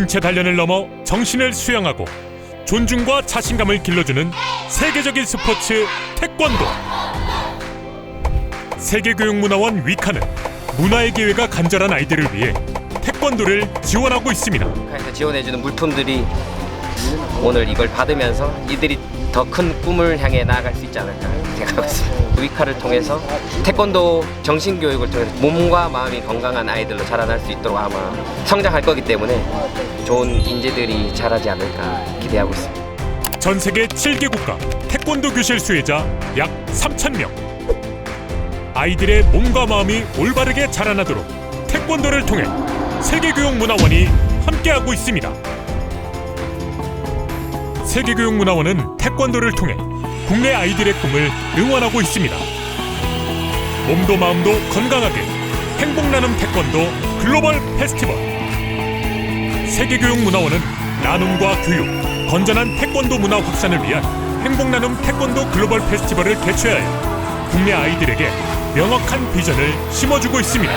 신체 단련을 넘어 정신을 수양하고 존중과 자신감을 길러주는 세계적인 스포츠 태권도. 세계교육문화원 위카는 문화의 기회가 간절한 아이들을 위해 태권도를 지원하고 있습니다. 북한에서 지원해주는 물품들이 오늘 이걸 받으면서 이들이 더 큰 꿈을 향해 나아갈 수 있지 않을까 생각하고 있습니다. 위카를 통해서 태권도 정신 교육을 통해서 몸과 마음이 건강한 아이들로 자라날 수 있도록 아마 성장할 거기 때문에 좋은 인재들이 자라지 않을까 기대하고 있습니다. 전 세계 7개 국가 태권도 교실 수혜자 약 3천 명. 아이들의 몸과 마음이 올바르게 자라나도록 태권도를 통해 세계교육문화원이 함께하고 있습니다. 세계교육문화원은 태권도를 통해 국내 아이들의 꿈을 응원하고 있습니다. 몸도 마음도 건강하게 행복 나눔 태권도 글로벌 페스티벌 세계교육문화원은 나눔과 교육, 건전한 태권도 문화 확산을 위한 행복 나눔 태권도 글로벌 페스티벌을 개최하여 국내 아이들에게 명확한 비전을 심어주고 있습니다.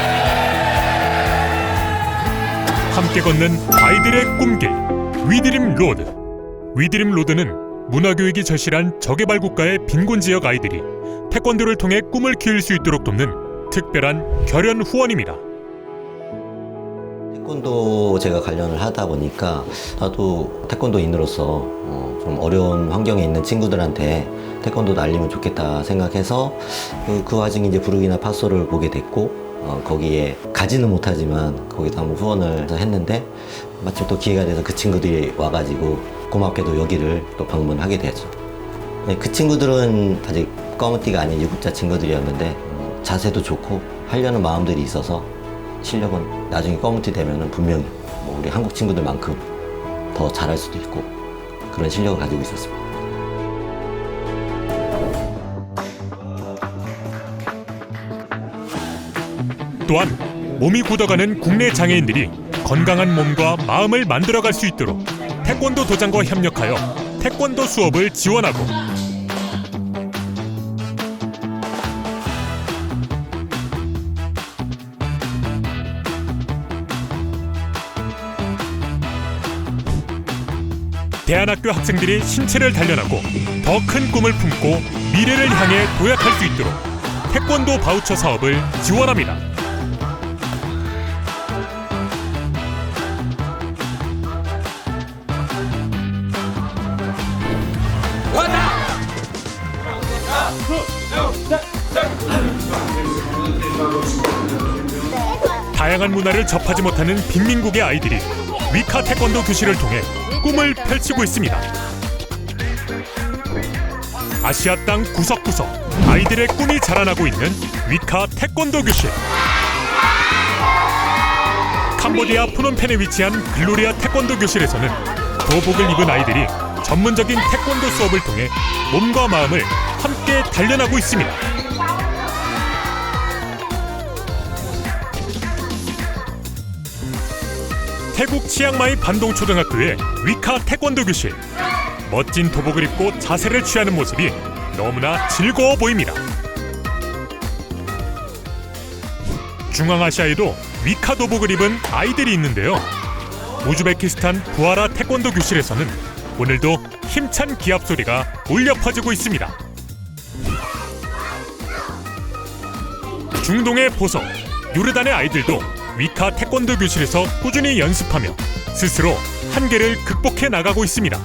함께 걷는 아이들의 꿈길 위드림 로드 위드림 로드는 문화교육이 절실한 저개발 국가의 빈곤 지역 아이들이 태권도를 통해 꿈을 키울 수 있도록 돕는 특별한 결연 후원입니다. 태권도 제가 관련을 하다 보니까 나도 태권도인으로서 어, 좀 어려운 환경에 있는 친구들한테 태권도도 알리면 좋겠다 생각해서 그, 그 와중에 이제 부르기나 파소를 보게 됐고 어, 거기에 가지는 못하지만 거기도 한번 후원을 했는데 마침 또 기회가 돼서 그 친구들이 와가지고 고맙게도 여기를 또 방문하게 되죠. 네, 그 친구들은 아직 검은띠가 아닌 유급자 친구들이었는데 음, 자세도 좋고 하려는 마음들이 있어서 실력은 나중에 검은띠 되면은 분명히 뭐 우리 한국 친구들만큼 더 잘할 수도 있고 그런 실력을 가지고 있었습니다. 또한 몸이 굳어가는 국내 장애인들이 건강한 몸과 마음을 만들어갈 수 있도록 태권도 도장과 협력하여 태권도 수업을 지원하고 대안학교 학생들이 신체를 단련하고 더 큰 꿈을 품고 미래를 향해 도약할 수 있도록 태권도 바우처 사업을 지원합니다. 다양한 문화를 접하지 못하는 빈민국의 아이들이 위카 태권도 교실을 통해 꿈을 펼치고 있습니다. 아시아 땅 구석구석 아이들의 꿈이 자라나고 있는 위카 태권도 교실. 캄보디아 프놈펜에 위치한 글로리아 태권도 교실에서는 도복을 입은 아이들이 전문적인 태권도 수업을 통해 몸과 마음을 함께 단련하고 있습니다. 태국 치앙마이 반동초등학교의 위카 태권도 교실. 멋진 도복을 입고 자세를 취하는 모습이 너무나 즐거워 보입니다. 중앙아시아에도 위카 도복을 입은 아이들이 있는데요. 우즈베키스탄 부하라 태권도 교실에서는 오늘도 힘찬 기합 소리가 울려 퍼지고 있습니다. 중동의 보석, 요르단의 아이들도 위카 태권도 교실에서 꾸준히 연습하며 스스로 한계를 극복해 나가고 있습니다.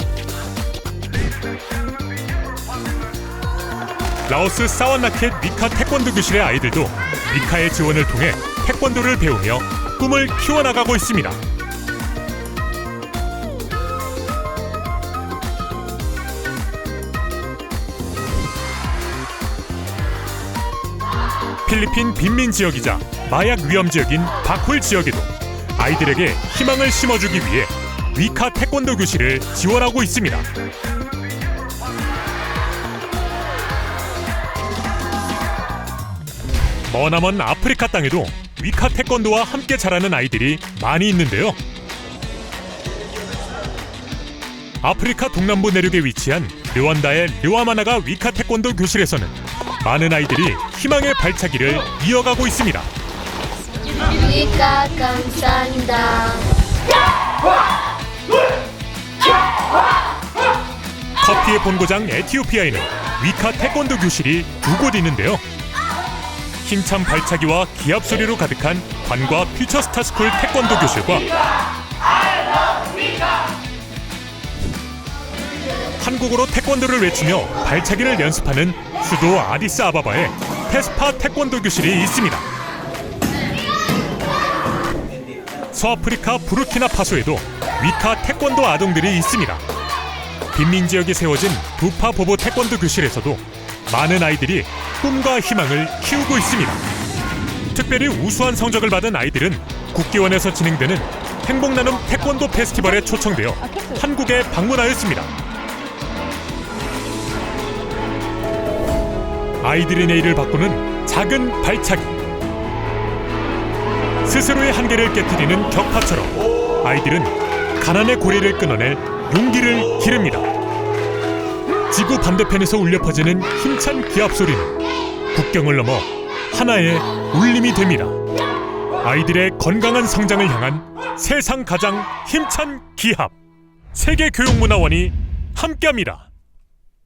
라오스 사완나켓 위카 태권도 교실의 아이들도 위카의 지원을 통해 태권도를 배우며 꿈을 키워나가고 있습니다. 필리핀 빈민 지역이자 마약 위험 지역인 바콜 지역에도 아이들에게 희망을 심어주기 위해 위카 태권도 교실을 지원하고 있습니다. 머나먼 아프리카 땅에도 위카 태권도와 함께 자라는 아이들이 많이 있는데요. 아프리카 동남부 내륙에 위치한 르완다의 르와마나가 위카 태권도 교실에서는 많은 아이들이 희망의 발차기를 이어가고 있습니다. 우리가 감사한다. 커피의 본고장 에티오피아에는 위카 태권도 교실이 두 곳 있는데요. 힘찬 발차기와 기합 소리로 가득한 관과 퓨처스타스쿨 태권도 교실과 한국어로 태권도를 외치며 발차기를 연습하는 수도 아디스 아바바에 테스파 태권도 교실이 있습니다. 서아프리카 부르키나 파소에도 위카 태권도 아동들이 있습니다. 빈민 지역에 세워진 부파 보보 태권도 교실에서도 많은 아이들이 꿈과 희망을 키우고 있습니다. 특별히 우수한 성적을 받은 아이들은 국기원에서 진행되는 행복 나눔 태권도 페스티벌에 초청되어 한국에 방문하였습니다. 아이들의 내일을 바꾸는 작은 발차기. 스스로의 한계를 깨뜨리는 격파처럼 아이들은 가난의 고리를 끊어낼 용기를 기릅니다. 지구 반대편에서 울려 퍼지는 힘찬 기합 소리는 국경을 넘어 하나의 울림이 됩니다. 아이들의 건강한 성장을 향한 세상 가장 힘찬 기합 세계교육문화원이 함께합니다.